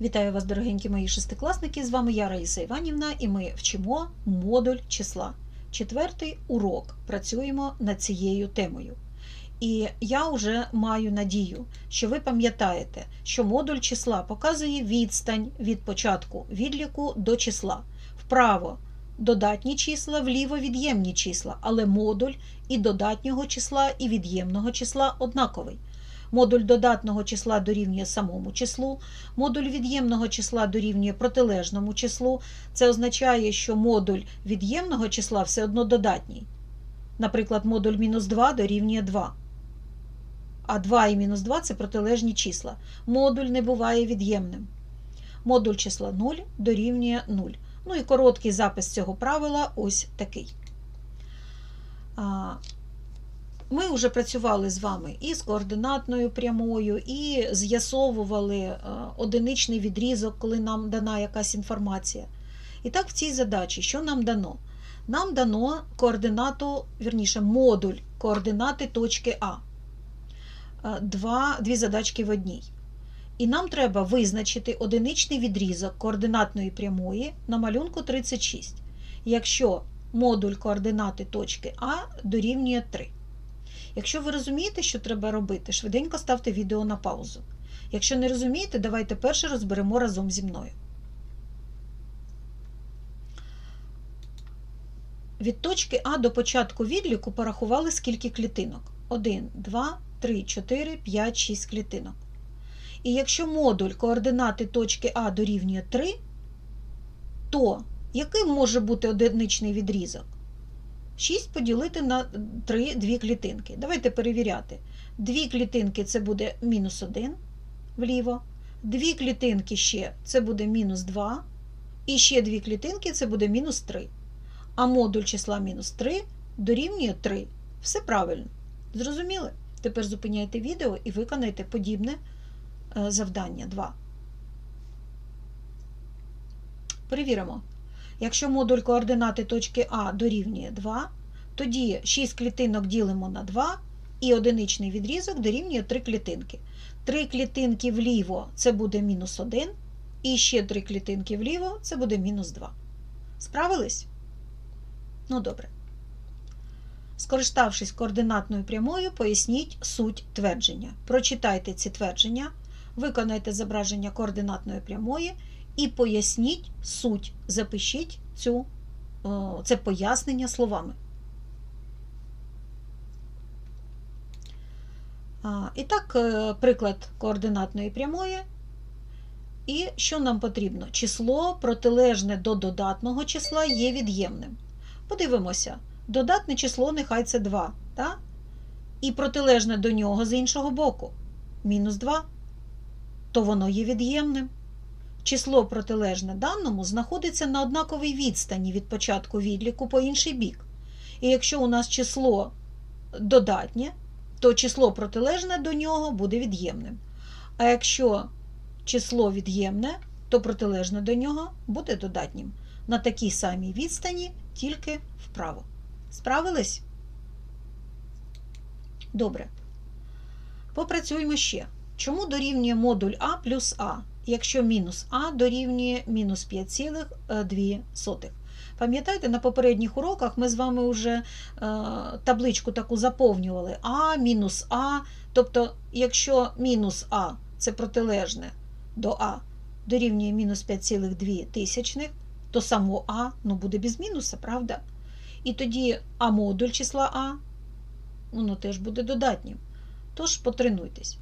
Вітаю вас, дорогенькі мої шестикласники! З вами я, Раїса Іванівна, і ми вчимо модуль числа. Четвертий урок. Працюємо над цією темою. І я вже маю надію, що ви пам'ятаєте, що модуль числа показує відстань від початку відліку до числа. Вправо додатні числа, вліво від'ємні числа, але модуль і додатнього числа, і від'ємного числа однаковий. Модуль додатного числа дорівнює самому числу, модуль від'ємного числа дорівнює протилежному числу. Це означає, що модуль від'ємного числа все одно додатній. Наприклад, модуль мінус 2 дорівнює 2. А 2 і мінус 2 це протилежні числа. Модуль не буває від'ємним. Модуль числа 0 дорівнює 0. Ну і короткий запис цього правила ось такий. Ми вже працювали з вами і з координатною прямою, і з'ясовували е, одиничний відрізок, коли нам дана якась інформація. І так, в цій задачі, що нам дано? Нам дано координату, вірніше, модуль координати точки А. Е, Два, дві задачки в одній. І нам треба визначити одиничний відрізок координатної прямої на малюнку 36, якщо модуль координати точки А дорівнює 3. Якщо ви розумієте, що треба робити, швиденько ставте відео на паузу. Якщо не розумієте, давайте перше розберемо разом зі мною. Від точки А до початку відліку порахували скільки клітинок. 1, 2, 3, 4, 5, 6 клітинок. І якщо модуль координати точки А дорівнює 3, то яким може бути одиничний відрізок? 6 поділити на 3 дві клітинки. Давайте перевіряти. Дві клітинки це буде мінус 1 вліво, дві клітинки ще це буде мінус 2, і ще дві клітинки це буде мінус 3. А модуль числа мінус 3 дорівнює 3. Все правильно. Зрозуміли? Тепер зупиняйте відео і виконайте подібне е, завдання 2. Перевіримо. Якщо модуль координати точки А дорівнює 2, тоді 6 клітинок ділимо на 2 і одиничний відрізок дорівнює 3 клітинки. 3 клітинки вліво це буде мінус 1, і ще 3 клітинки вліво це буде мінус 2. Справились? Ну, добре. Скориставшись координатною прямою, поясніть суть твердження. Прочитайте ці твердження, виконайте зображення координатної прямої і поясніть суть. Запишіть цю, це пояснення словами. І так, е, приклад координатної прямої. І що нам потрібно? Число протилежне до додатного числа є від'ємним. Подивимося, додатне число нехай це 2, так? і протилежне до нього з іншого боку мінус 2, то воно є від'ємним. Число протилежне даному знаходиться на однаковій відстані від початку відліку по інший бік. І якщо у нас число додатнє, то число протилежне до нього буде від'ємним. А якщо число від'ємне, то протилежне до нього буде додатнім. На такій самій відстані, тільки вправо. Справились? Добре. Попрацюємо ще. Чому дорівнює модуль А плюс А, якщо мінус А дорівнює мінус 5,2? Пам'ятаєте, на попередніх уроках ми з вами вже е, табличку таку заповнювали А, мінус А. Тобто, якщо мінус А це протилежне до А дорівнює мінус 5,2 тисячних, то само А ну, буде без мінуса, правда? І тоді А модуль числа А, воно теж буде додатнім. Тож потренуйтесь.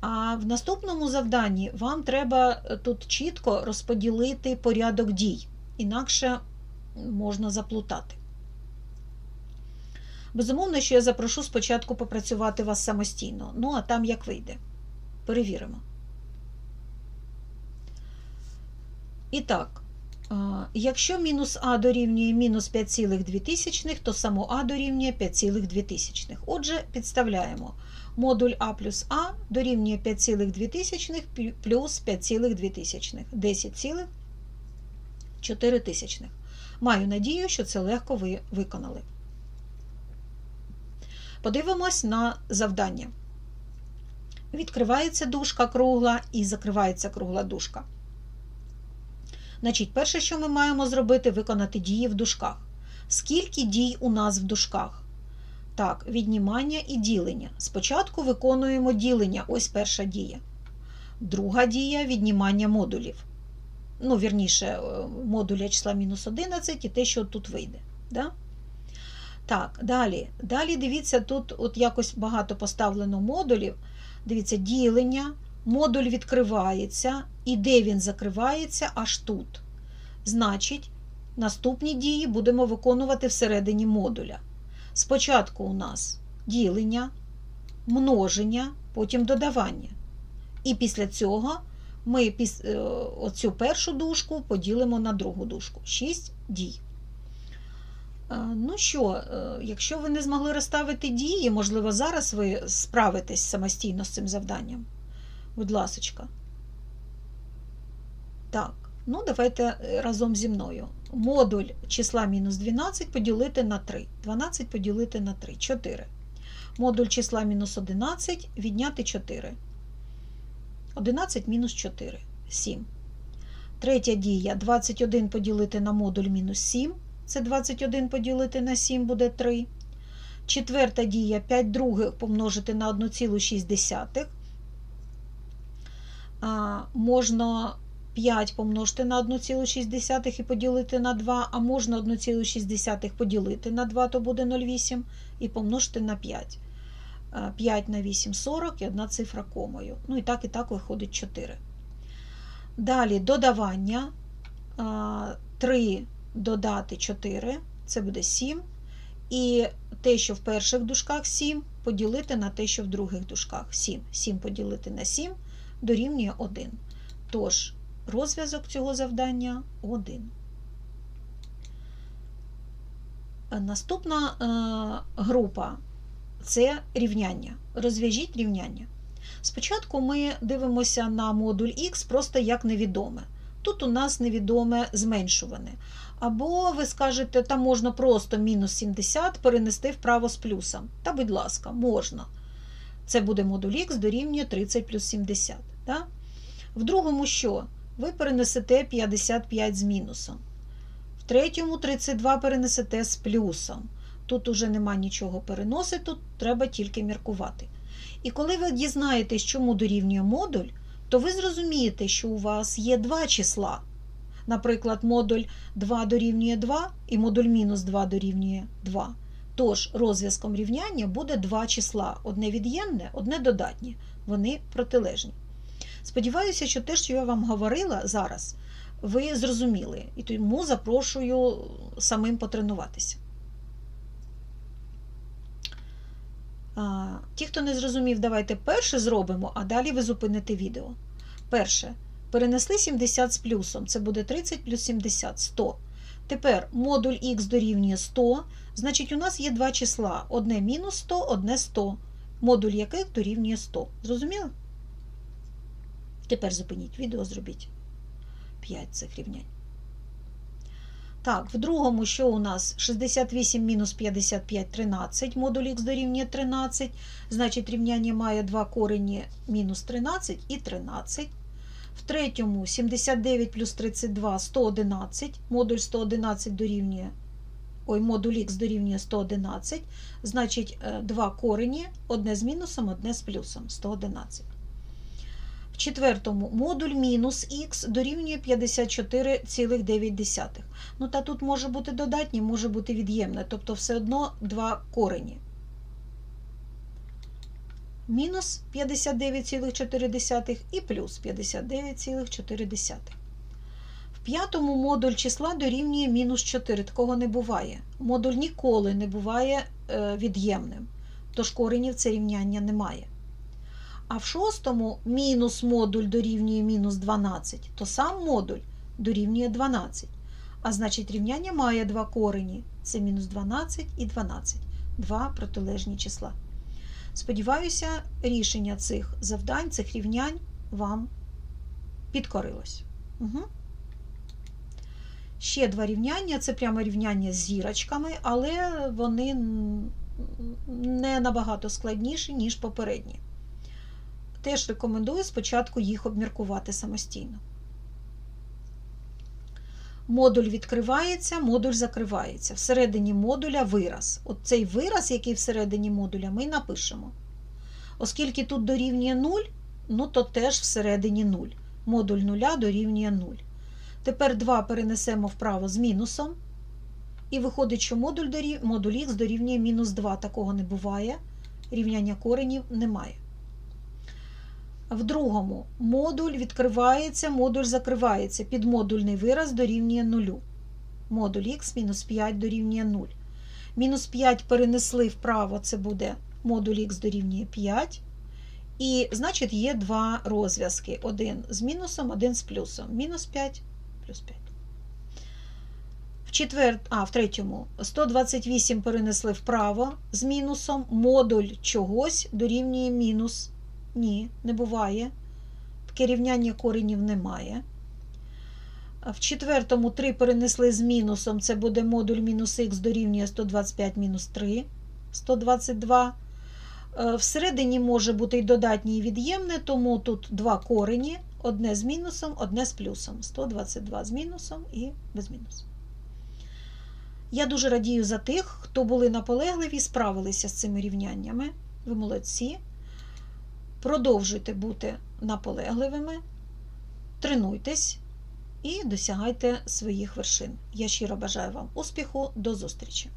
А в наступному завданні вам треба тут чітко розподілити порядок дій, інакше можна заплутати. Безумовно, що я запрошу спочатку попрацювати вас самостійно, ну а там як вийде. Перевіримо. І так, якщо мінус А дорівнює мінус 5,2, то само А дорівнює 5,2. Отже, підставляємо. Модуль А плюс А дорівнює 5,2 плюс 5,2, 10,4. Маю надію, що це легко ви виконали. Подивимось на завдання. Відкривається дужка кругла і закривається кругла дужка. Значить, перше, що ми маємо зробити, виконати дії в дужках. Скільки дій у нас в дужках? Так, віднімання і ділення. Спочатку виконуємо ділення, ось перша дія. Друга дія віднімання модулів. Ну, вірніше, е, модуля числа мінус 11 і те, що тут вийде. Да? Так, далі. Далі дивіться, тут от якось багато поставлено модулів. Дивіться, ділення, модуль відкривається, і де він закривається, аж тут. Значить, наступні дії будемо виконувати всередині модуля. Спочатку у нас ділення, множення, потім додавання. І після цього ми е, оцю першу дужку поділимо на другу дужку. 6 дій. Е, Ну що, е, якщо ви не змогли розставити дії, можливо, зараз ви справитесь самостійно з цим завданням. Будь ласочка. Так, ну давайте е, разом зі мною. Модуль числа мінус 12 поділити на 3. 12 поділити на 3. 4. Модуль числа мінус 11 відняти 4. 11 мінус 4. 7. Третя дія 21 поділити на модуль мінус 7. Це 21 поділити на 7 буде 3. Четверта дія 5 других помножити на 1,6. Можна 5 помножити на 1,6 і поділити на 2, а можна 1,6 поділити на 2, то буде 0,8 і помножити на 5. 5 на 8 – 40 і одна цифра комою. Ну і так, і так виходить 4. Далі додавання. 3 додати 4, це буде 7. І те, що в перших дужках 7, поділити на те, що в других дужках 7. 7 поділити на 7 дорівнює 1. Тож, розв'язок цього завдання 1. Наступна е, група це рівняння. Розв'яжіть рівняння. Спочатку ми дивимося на модуль Х просто як невідоме. Тут у нас невідоме зменшуване. Або ви скажете, там можна просто мінус 70 перенести вправо з плюсом. Та, будь ласка, можна. Це буде модуль Х дорівнює 30 плюс 70. Да? В другому що? Ви перенесете 55 з мінусом. В третьому 32 перенесете з плюсом. Тут уже нема нічого переносити, тут треба тільки міркувати. І коли ви дізнаєтесь, чому дорівнює модуль, то ви зрозумієте, що у вас є два числа. Наприклад, модуль 2 дорівнює 2 і модуль мінус 2 дорівнює 2. Тож розв'язком рівняння буде два числа: одне від'ємне, одне додатнє. Вони протилежні. Сподіваюся, що те, що я вам говорила зараз, ви зрозуміли. І тому запрошую самим потренуватися. Ті, хто не зрозумів, давайте перше зробимо, а далі ви зупините відео. Перше. Перенесли 70 з плюсом, це буде 30 плюс 70 100. Тепер модуль х дорівнює 100, значить, у нас є два числа: одне мінус 100, одне 100, модуль яких дорівнює 100. Зрозуміли? Тепер зупиніть відео, зробіть 5 цих рівнянь. Так, в другому, що у нас 68 мінус 55 13, модуль х дорівнює 13, значить рівняння має два корені мінус 13 і 13. В третьому 79 плюс 32 111, модуль 111 дорівнює, ой, модуль х дорівнює 111, значить два корені, одне з мінусом, одне з плюсом 111. Четвертому модуль мінус х дорівнює 54,9. Ну, та тут може бути додатнє, може бути від'ємне, тобто все одно два корені. Мінус 59,4 і плюс 59,4. В п'ятому модуль числа дорівнює мінус 4. Такого не буває. Модуль ніколи не буває від'ємним, тож коренів це рівняння немає. А в шостому мінус модуль дорівнює мінус 12, то сам модуль дорівнює 12. А значить, рівняння має два корені. Це мінус 12 і 12. Два протилежні числа. Сподіваюся, рішення цих завдань, цих рівнянь вам підкорилось. Угу. Ще два рівняння це прямо рівняння з зірочками, але вони не набагато складніші, ніж попередні. Теж рекомендую спочатку їх обміркувати самостійно. Модуль відкривається, модуль закривається. Всередині модуля вираз. От цей вираз, який всередині модуля, ми напишемо. Оскільки тут дорівнює 0, ну то теж всередині 0. Модуль 0 дорівнює 0. Тепер 2 перенесемо вправо з мінусом. І виходить, що модуль, дорів... модуль х дорівнює мінус 2. Такого не буває. Рівняння коренів немає. В другому модуль відкривається, модуль закривається. Підмодульний вираз дорівнює 0. Модуль х мінус 5 дорівнює 0. Мінус 5 перенесли вправо, це буде модуль х дорівнює 5. І, значить, є два розв'язки: один з мінусом, один з плюсом. Мінус 5 плюс 5. В четвер... а, в третьому 128 перенесли вправо з мінусом. Модуль чогось дорівнює мінус. Ні, не буває. Таке рівняння коренів немає. В четвертому 3 перенесли з мінусом. Це буде модуль мінус х дорівнює 125 мінус 3, 122. Е, Всередині може бути і додатнє, і від'ємне, тому тут два корені: одне з мінусом, одне з плюсом. 122 з мінусом і без мінусу. Я дуже радію за тих, хто були наполегливі і справилися з цими рівняннями. Ви молодці. Продовжуйте бути наполегливими, тренуйтесь і досягайте своїх вершин. Я щиро бажаю вам успіху, до зустрічі!